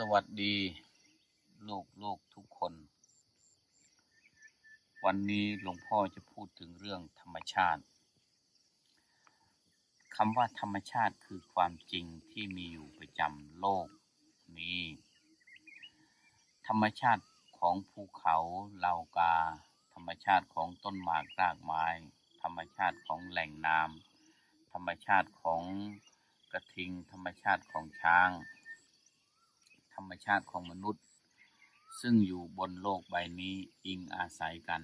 สวัสดี ลูกลูกทุกคน วันนี้หลวงพ่อจะพูดถึงเรื่องธรรมชาติคำว่าธรรมชาติคือความจริงที่มีอยู่ประจำโลกนี้ ธรรมชาติของภูเขาเหล่ากา ธรรมชาติของต้นหมากรากไม้ ธรรมชาติของแหล่งน้ำธรรมชาติของกระทิง ธรรมชาติของช้าง ธรรมชาติของมนุษย์ ซึ่งอยู่บนโลกใบนี้อิงอาศัยกัน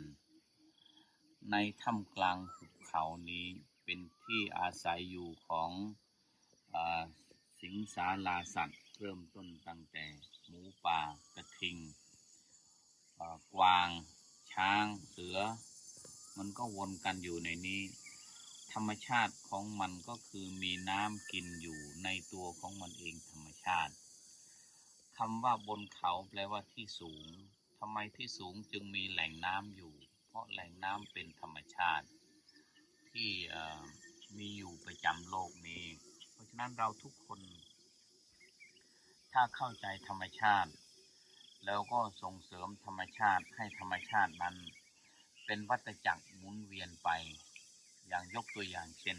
ในถ้ำกลางหุบเขานี้เป็นที่อาศัยอยู่ของอสิงสาราสัตว์ เริ่มต้นตั้งแต่หมูป่ากระทิงกวาง ช้าง เสือ มันก็วนกันอยู่ในนี้ ธรรมชาติของมันก็คือมีน้ำกินอยู่ในตัวของมันเองธรรมชาติ คำว่าบนเขาแปลว่าที่สูงทำไมที่สูงจึงมีแหล่งน้ำอยู่ เพราะแหล่งน้ำเป็นธรรมชาติ ที่มีอยู่ประจำโลกนี้ เพราะฉะนั้นเราทุกคน ถ้าเข้าใจธรรมชาติ แล้วก็ส่งเสริมธรรมชาติให้ธรรมชาตินั้น เป็นวัฏจักรหมุนเวียนไป อย่างยกตัวอย่างเช่น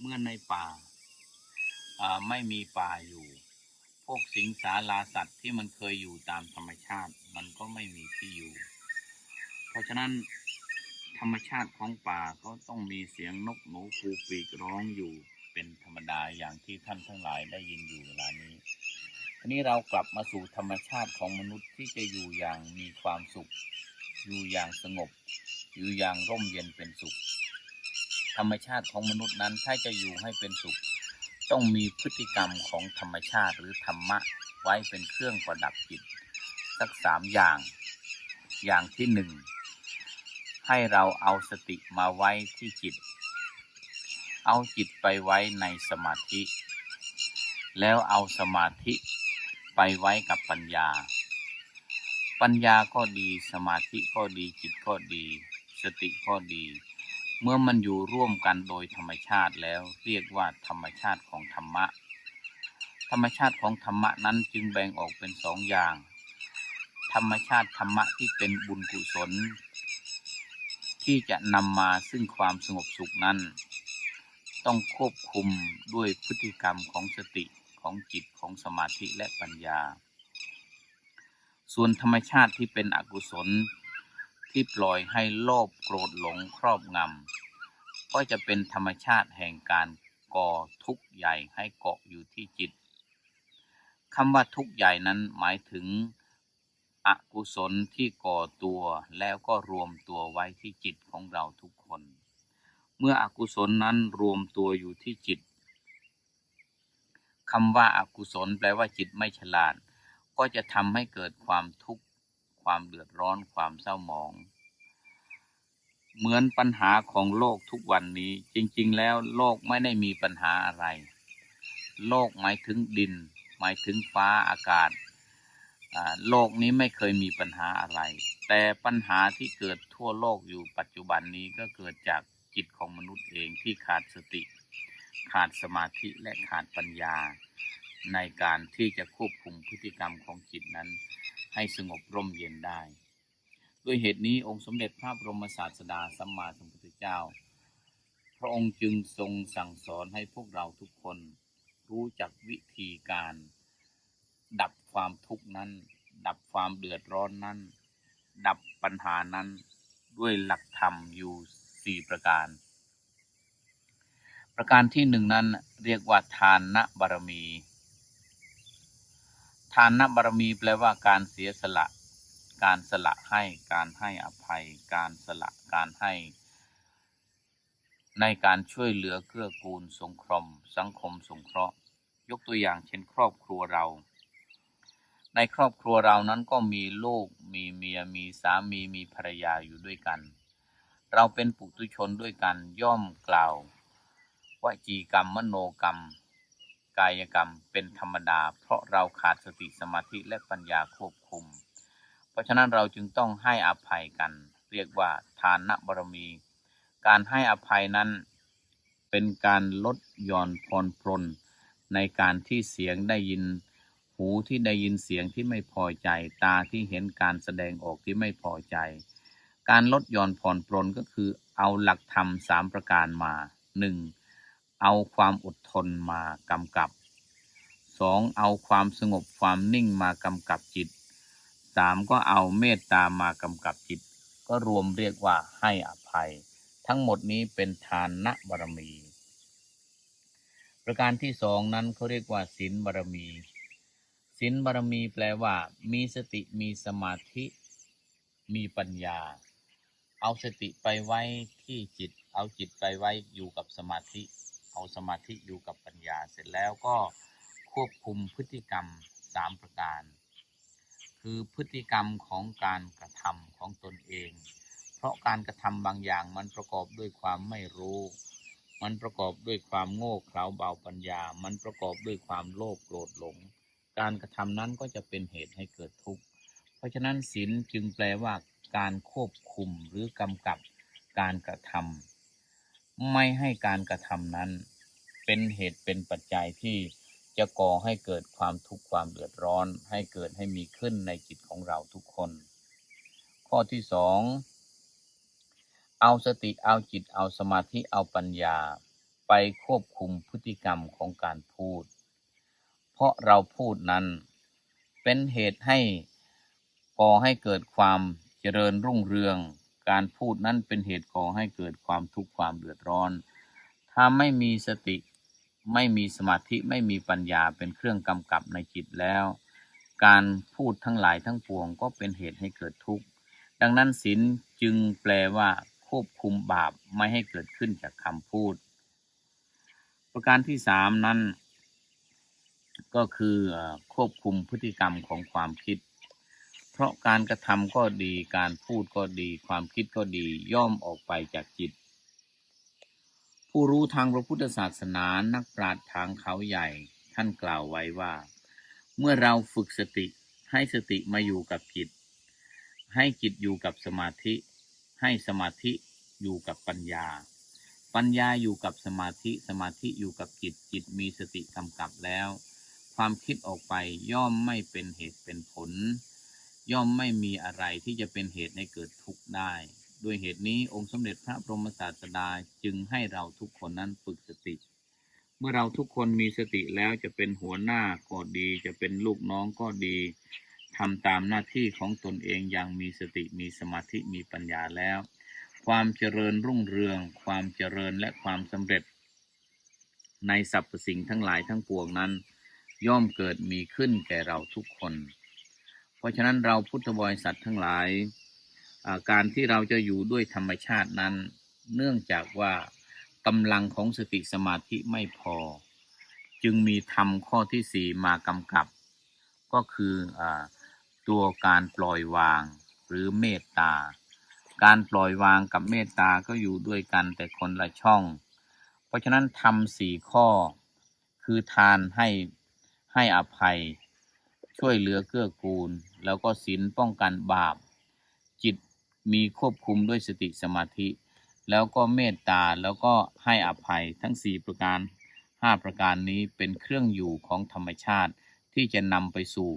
เมื่อในป่าไม่มีป่าอยู่ พวกสิงสาราสัตว์ที่มันเคยอยู่ตามธรรมชาติ มันก็ไม่มีที่อยู่ เพราะฉะนั้นธรรมชาติของป่าก็ต้องมีเสียงนกหนูฟูปีกร้องอยู่เป็นธรรมดาอย่างที่ท่านทั้งหลายได้ยินอยู่เวลานี้ทีนี้เรากลับมาสู่ธรรมชาติของมนุษย์ที่จะอยู่อย่างมีความสุข อยู่อย่างสงบ อยู่อย่างร่มเย็นเป็นสุข ธรรมชาติของมนุษย์นั้นถ้าจะอยู่ให้เป็นสุข ต้องมีพฤติกรรมของธรรมชาติหรือธรรมะไว้เป็นเครื่องประดับจิตสักสามอย่าง อย่างที่หนึ่งให้เราเอาสติมาไว้ที่จิต เอาจิตไปไว้ในสมาธิ แล้วเอาสมาธิไปไว้กับปัญญา ปัญญาก็ดีสมาธิก็ดีจิตก็ดี สติก็ดี เมื่อมันอยู่ร่วมกันโดยธรรมชาติแล้วเรียกว่าธรรมชาติของธรรมะ ธรรมชาติของธรรมะนั้นจึงแบ่งออกเป็นสองอย่าง ธรรมชาติธรรมะที่เป็นบุญกุศล ที่จะนำมาซึ่งความสงบสุขนั้น ต้องควบคุมด้วยพฤติกรรมของสติของจิตของสมาธิและปัญญา ส่วนธรรมชาติที่เป็นอกุศล ที่ปล่อยให้โลภโกรธหลงครอบงำก็จะเป็นธรรมชาติแห่งการก่อทุกข์ใหญ่ให้เกาะอยู่ที่จิตคำว่าทุกข์ใหญ่นั้นหมายถึงอกุศลที่ก่อตัวแล้วก็รวมตัวไว้ที่จิตของเราทุกคน เมื่ออกุศลนั้นรวมตัวอยู่ที่จิตคำว่าอากุศลแปลว่าจิตไม่ฉลาด ก็จะทำให้เกิดความทุกข์ ความเดือดร้อนความเศร้าหมอง เหมือนปัญหาของโลกทุกวันนี้ จริง ๆ แล้วโลกไม่ได้มีปัญหาอะไร โลกหมายถึงดิน หมายถึงฟ้าอากาศโลกนี้ไม่เคยมีปัญหาอะไร แต่ปัญหาที่เกิดทั่วโลกอยู่ปัจจุบันนี้ก็เกิดจากจิตของมนุษย์เองที่ขาดสติ ขาดสมาธิและขาดปัญญา ในการที่จะควบคุมพฤติกรรมของจิตนั้น ให้สงบร่มเย็นได้ ด้วยเหตุนี้องค์สมเด็จพระบรมศาสดาสัมมาสัมพุทธเจ้า พระองค์จึงทรงสั่งสอนให้พวกเราทุกคนรู้จักวิธีการ ดับความทุกข์นั้น ดับความเดือดร้อนนั้น ดับปัญหานั้นด้วยหลักธรรมอยู่สี่ประการ ประการที่หนึ่งนั้นเรียกว่าทานนบารมี ทานนบารมีแปลว่าการเสียสละ การสละให้ การให้อภัย การสละ การให้ ในการช่วยเหลือเกื้อกูลสงเคราะห์สังคมสงเคราะห์ ยกตัวอย่างเช่น ครอบครัวเรา ในครอบครัวเรานั้นก็มีลูก มีเมีย มีสามี มีภรรยาอยู่ด้วยกัน เราเป็นปุถุชนด้วยกัน ย่อมกล่าววจีกรรม มโนกรรม กายกรรมเป็นธรรมดา เพราะเราขาดสติสมาธิและปัญญาควบคุม เพราะฉะนั้นเราจึงต้องให้อภัยกัน เรียกว่าทานนบารมี การให้อภัยนั้นเป็นการลดย่อนผ่อนปรนในการที่เสียงได้ยิน หูที่ได้ยินเสียงที่ไม่พอใจ ตาที่เห็นการแสดงออกที่ไม่พอใจ การลดย่อนผ่อนปรนก็คือเอาหลักธรรมสามประการมาหนึ่ง เอาความอดทนมากำกับสองเอาความสงบความนิ่งมากำกับจิตสามก็เอาเมตตามากำกับจิต ก็รวมเรียกว่าให้อภัย ทั้งหมดนี้เป็นทานนบารมี ประการที่สองนั้นเขาเรียกว่าศีลบารมีศีลบารมีแปลว่า มีสติมีสมาธิ มีปัญญา เอาสติไปไว้ที่จิต เอาจิตไปไว้อยู่กับสมาธิ เอาสมาธิอยู่กับปัญญาเสร็จแล้วก็ควบคุมพฤติกรรมสามประการ คือพฤติกรรมของการกระทำของตนเอง เพราะการกระทำบางอย่างมันประกอบด้วยความไม่รู้ มันประกอบด้วยความโง่เขลาเบาปัญญา มันประกอบด้วยความโลภโกรธหลง การกระทำนั้นก็จะเป็นเหตุให้เกิดทุกข์ เพราะฉะนั้นศีลจึงแปลว่าการควบคุมหรือกำกับการกระทำ ไม่ให้การกระทำนั้น เป็นเหตุเป็นปัจจัยที่จะก่อให้เกิดความทุกข์ความเดือดร้อน ให้เกิดให้มีขึ้นในจิตของเราทุกคน ข้อที่สองเอาสติเอาจิตเอาสมาธิเอาปัญญา ไปควบคุมพฤติกรรมของการพูด เพราะเราพูดนั้น เป็นเหตุให้ก่อให้เกิดความเจริญรุ่งเรือง การพูดนั้นเป็นเหตุก่อให้เกิดความทุกข์ความเดือดร้อน ถ้าไม่มีสติไม่มีสมาธิไม่มีปัญญาเป็นเครื่องกำกับในจิตแล้ว การพูดทั้งหลายทั้งปวงก็เป็นเหตุให้เกิดทุกข์ ดังนั้นศีลจึงแปลว่าควบคุมบาปไม่ให้เกิดขึ้นจากคำพูด ประการที่สามนั้น ก็คือเอ่อควบคุมพฤติกรรมของความคิด เพราะการกระทำก็ดีการพูดก็ดี ความคิดก็ดีย่อมออกไปจากจิต ผู้รู้ทางพระพุทธศาสนานักปราชญ์ทางเขาใหญ่ ท่านกล่าวไว้ว่า เมื่อเราฝึกสติให้สติมาอยู่กับจิต ให้จิตอยู่กับสมาธิ ให้สมาธิอยู่กับปัญญา ปัญญาอยู่กับสมาธิสมาธิอยู่กับจิตจิตมีสติกำกับแล้ว ความคิดออกไปย่อมไม่เป็นเหตุเป็นผล ย่อมไม่มีอะไรที่จะเป็นเหตุให้เกิดทุกข์ได้ ด้วยเหตุนี้องค์สมเด็จพระบรมศาสดาจึงให้เราทุกคนนั้นฝึกสติ เมื่อเราทุกคนมีสติแล้วจะเป็นหัวหน้าก็ดี จะเป็นลูกน้องก็ดีทำตามหน้าที่ของตนเองอย่างมีสติมีสมาธิมีปัญญาแล้ว ความเจริญรุ่งเรือง ความเจริญและความสำเร็จ ในสรรพสิ่งทั้งหลายทั้งปวงนั้น ย่อมเกิดมีขึ้นแก่เราทุกคน ราะฉะนั้นเราพุทธบริษัททั้งหลาย การที่เราจะอยู่ด้วยธรรมชาตินั้น เนื่องจากว่ากำลังของสติสมาธิไม่พอ จึงมีธรรมข้อที่สี่มากำกับ ก็คืออตัวการปล่อยวางหรือเมตตา การปล่อยวางกับเมตตาก็อยู่ด้วยกันแต่คนละช่อง เพราะฉะนั้นทำสี่ข้อ คือทานให้ให้อภัย ช่วยเหลือเกื้อกูล แล้วก็ศีลป้องกันบาป จิตมีควบคุมด้วยสติสมาธิ แล้วก็เมตตาแล้วก็ให้อภัยทั้งสี่ประการห้าประการนี้เป็นเครื่องอยู่ของธรรมชาติที่จะนำไปสู่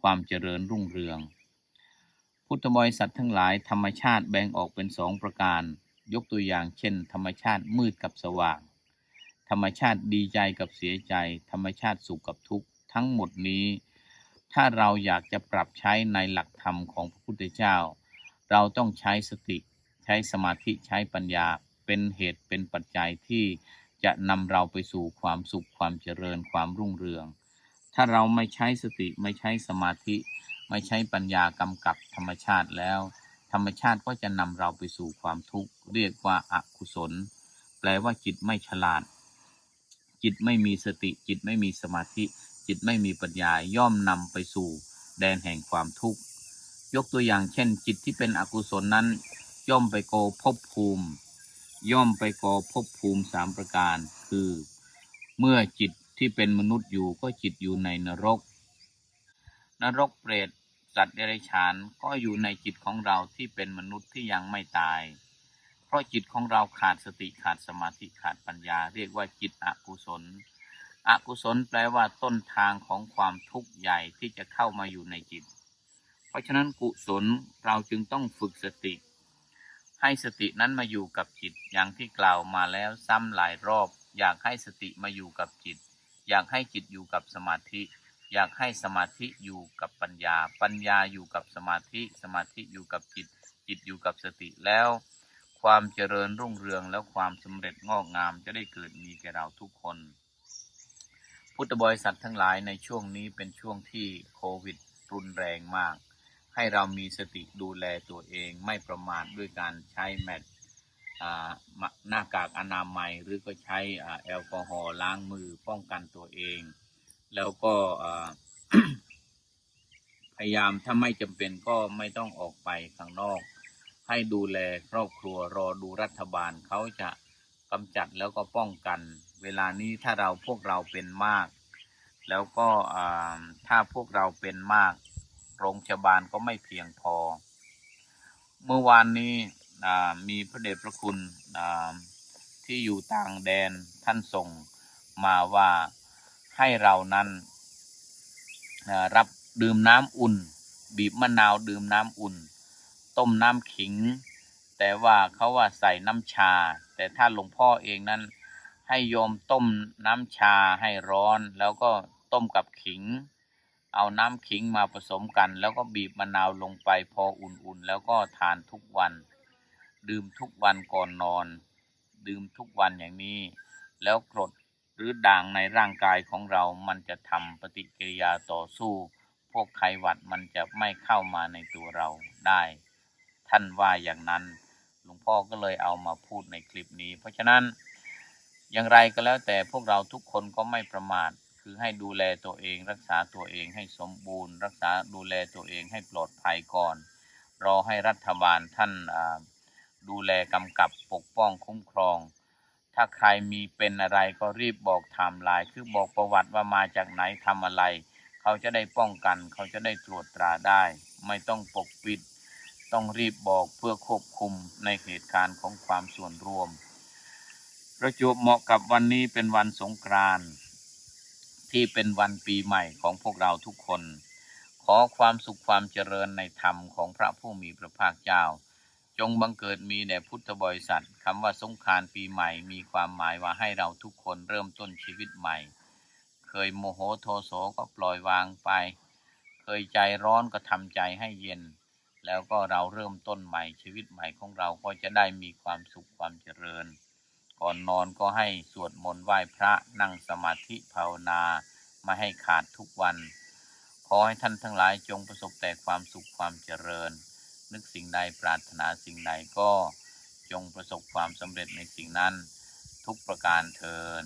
ความเจริญรุ่งเรือง พุทธบริษัททั้งหลายธรรมชาติแบ่งออกเป็นสองประการ ยกตัวอย่างเช่น ธรรมชาติมืดกับสว่าง ธรรมชาติดีใจกับเสียใจ ธรรมชาติสุขกับทุกข์ทั้งหมดนี้ ถ้าเราอยากจะปรับใช้ในหลักธรรมของพระพุทธเจ้า เราต้องใช้สติ ใช้สมาธิใช้ปัญญาเป็นเหตุเป็นปัจจัยที่จะนำเราไปสู่ความสุขความเจริญความรุ่งเรือง ถ้าเราไม่ใช้สติไม่ใช้สมาธิ ไม่ใช้ปัญญากำกับธรรมชาติแล้ว ธรรมชาติก็จะนำเราไปสู่ความทุกข์เรียกว่าอากุศล แปลว่าจิตไม่ฉลาด จิตไม่มีสติจิตไม่มีสมาธิ จิตไม่มีปัญญาย่อมนำไปสู่แดนแห่งความทุกข์ ยกตัวอย่างเช่น จิตที่เป็นอกุศลนั้น ย่อมไปโกภพภูมิ ย่อมไปก่อภพภูมิสามประการ คือ เมื่อจิตที่เป็นมนุษย์อยู่ก็จิตอยู่ในนรก นรกเปรตสัตว์เดรัจฉานก็อยู่ในจิตของเราที่เป็นมนุษย์ที่ยังไม่ตาย เพราะจิตของเราขาดสติขาดสมาธิขาดปัญญา เรียกว่าจิตอกุศล อกุศลแปลว่าต้นทางของความทุกข์ใหญ่ที่จะเข้ามาอยู่ในจิต เพราะฉะนั้นกุศลเราจึงต้องฝึกสติ ให้สตินั้นมาอยู่กับจิตอย่างที่กล่าวมาแล้วซ้ำหลายรอบ อยากให้สติมาอยู่กับจิต อยากให้จิตอยู่กับสมาธิ อยากให้สมาธิอยู่กับปัญญา ปัญญาอยู่กับสมาธิ สมาธิอยู่กับจิต จิตอยู่กับสติแล้ว ความเจริญรุ่งเรืองและความสำเร็จงอกงามจะได้เกิดมีแก่เราทุกคน พุทธบริษัททั้งหลายในช่วงนี้เป็นช่วงที่โควิดรุนแรงมาก ให้เรามีสติดูแลตัวเองไม่ประมาทด้วยการใช้แมสหน้ากากอนามัยหรือก็ใช้แอลกอฮอล์ล้างมือป้องกันตัวเอง แล้วก็พยายามถ้าไม่จำเป็นก็ไม่ต้องออกไปข้างนอก ให้ดูแลครอบครัวรอดูรัฐบาลเขาจะกำจัดแล้วก็ป้องกัน เวลานี้ถ้าเราพวกเราเป็นมาก แล้วก็ถ้าพวกเราเป็นมาก โรงพยาบาลก็ไม่เพียงพอ เมื่อวานนี้มีพระเดชพระคุณที่อยู่ต่างแดนท่านส่งมาว่าให้เรานั้นรับดื่มน้ำอุ่น บีบมะนาวดื่มน้ำอุ่น ต้มน้ำขิง แต่ว่าเขาว่าใส่น้ำชา แต่ถ้าหลวงพ่อเองนั้น ให้โยมต้มน้ำชาให้ร้อน แล้วก็ต้มกับขิง เอาน้ำขิงมาผสมกัน แล้วก็บีบมะนาวลงไปพออุ่นๆ แล้วก็ทานทุกวัน ดื่มทุกวันก่อนนอน ดื่มทุกวันอย่างนี้ แล้วกรดหรือด่างในร่างกายของเรา มันจะทำปฏิกิริยาต่อสู้ พวกไขหวัดมันจะไม่เข้ามาในตัวเราได้ ท่านว่าอย่างนั้น หลวงพ่อก็เลยเอามาพูดในคลิปนี้ เพราะฉะนั้น อย่างไรก็แล้วแต่พวกเราทุกคนก็ไม่ประมาท คือให้ดูแลตัวเอง รักษาตัวเองให้สมบูรณ์ รักษาดูแลตัวเองให้ปลอดภัยก่อน รอให้รัฐบาลท่านดูแลกำกับปกป้องคุ้มครอง ถ้าใครมีเป็นอะไรก็รีบบอกไทม์ไลน์คือบอกประวัติว่ามาจากไหนทำอะไร เขาจะได้ป้องกัน เขาจะได้ตรวจตราได้ ไม่ต้องปกปิด ต้องรีบบอกเพื่อควบคุมในเหตุการณ์ของความส่วนรวม ประจวบเหมาะกับวันนี้เป็นวันสงกรานต์ที่เป็นวันปีใหม่ของพวกเราทุกคน ขอความสุขความเจริญในธรรมของพระผู้มีพระภาคเจ้า จงบังเกิดมีแด่พุทธบริษัทคำว่าสงกรานต์ปีใหม่มีความหมายว่าให้เราทุกคนเริ่มต้นชีวิตใหม่ เคยโมโหโทโสก็ปล่อยวางไป เคยใจร้อนก็ทำใจให้เย็น แล้วก็เราเริ่มต้นใหม่ชีวิตใหม่ของเราก็จะได้มีความสุขความเจริญ ก่อนนอนก็ให้สวดมนต์ไหว้พระนั่งสมาธิภาวนาไม่ให้ขาดทุกวัน ขอให้ท่านทั้งหลายจงประสบแต่ความสุขความเจริญ นึกสิ่งใดปรารถนาสิ่งใดก็จงประสบความสำเร็จในสิ่งนั้น ทุกประการเทิน